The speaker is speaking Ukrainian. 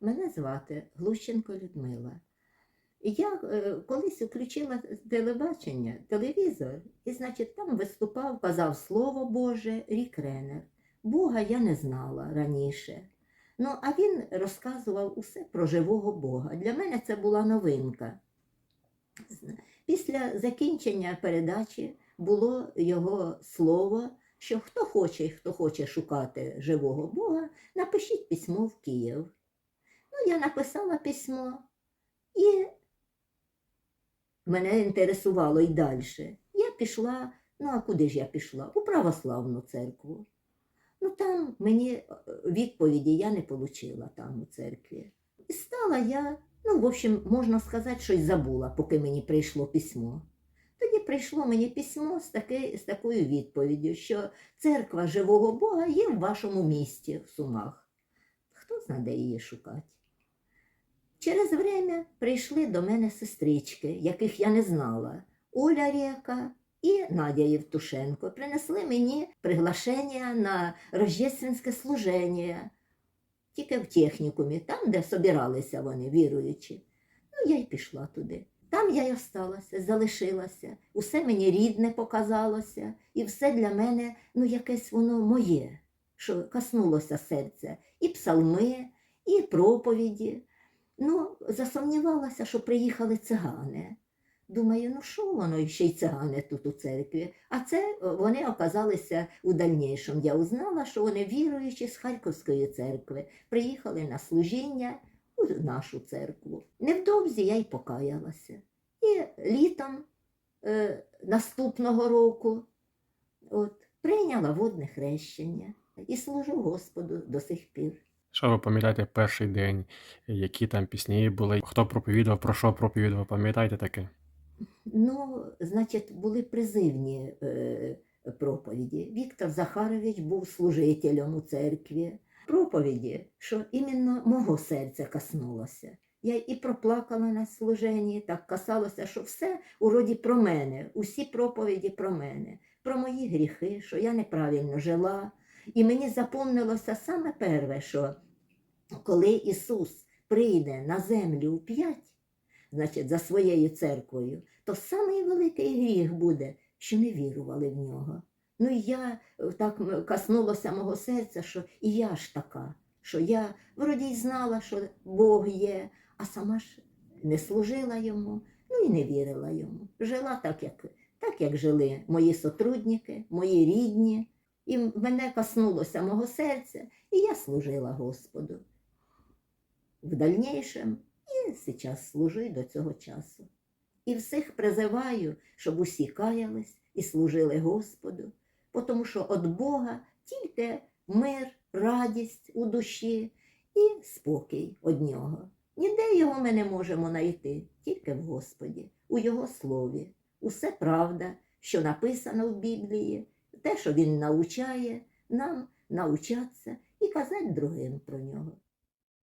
Мене звати Глущенко Людмила. Я е, колись включила телебачення, телевізор, і, значить, там виступав, казав Слово Боже, Рік Ренер. Бога я не знала раніше. Ну, а він розказував усе про живого Бога. Для мене це була новинка. Після закінчення передачі було його слово, що хто хоче і хто хоче шукати живого Бога, напишіть письмо в Київ. Я написала письмо, і мене інтересувало й далі. Я пішла, ну а куди ж я пішла? У православну церкву. Ну там мені е, відповіді я не отримала там у церкві. І стала я, ну, в общем, можна сказати, щось забула, поки мені прийшло письмо. Тоді прийшло мені письмо з, таки, з такою відповіддю, що церква живого Бога є в вашому місті, в Сумах. Хто знає, де її шукати? Через время прийшли до мене сестрички, яких я не знала. Оля Рєка і Надя Євтушенко принесли мені приглашення на рождественське служення, тільки в технікумі, там, де собиралися вони, віруючі. Ну, я й пішла туди. Там я й осталася, залишилася, усе мені рідне показалося, і все для мене, ну, якесь воно моє, що коснулося серця, і псалми, і проповіді. Ну, засумнівалася, що приїхали цигани. Думаю, ну що воно ще й цигани тут у церкві? А це е, вони оказалися у дальнішому. Я узнала, що вони віруючі з Харківської церкви, приїхали на служіння у нашу церкву. Невдовзі я й покаялася. І літом е, наступного року от, прийняла водне хрещення і служу Господу до сих пір. Що ви пам'ятаєте перший день, які там пісні були, хто проповідував, про що проповідував, пам'ятаєте таке? Ну, значить, були призивні е, проповіді. Віктор Захарович був служителем у церкві. Проповіді, що іменно мого серця коснулося. Я і проплакала на служенні, так касалося, що все уроді про мене, усі проповіді про мене, про мої гріхи, що я неправильно жила. І мені запомнилося саме перше, що коли Ісус прийде на землю у п'ять, значить, за своєю церквою, то самий великий гріх буде, що не вірували в нього. Ну і я е, так коснулося мого серця, що і я ж така, що я вроді й знала, що Бог є, а сама ж не служила йому, ну і не вірила йому. Жила так, як, так, як жили мої сотрудники, мої рідні. І мене коснулося мого серця, і я служила Господу. В дальнішому і служу й до цього часу. І всіх призиваю, щоб усі каялись і служили Господу, тому що від Бога тільки мир, радість у душі і спокій від нього. Ніде його ми не можемо знайти, тільки в Господі, у Його слові. Усе правда, що написано в Біблії, те, що Він навчає, нам навчатися і казати другим про нього.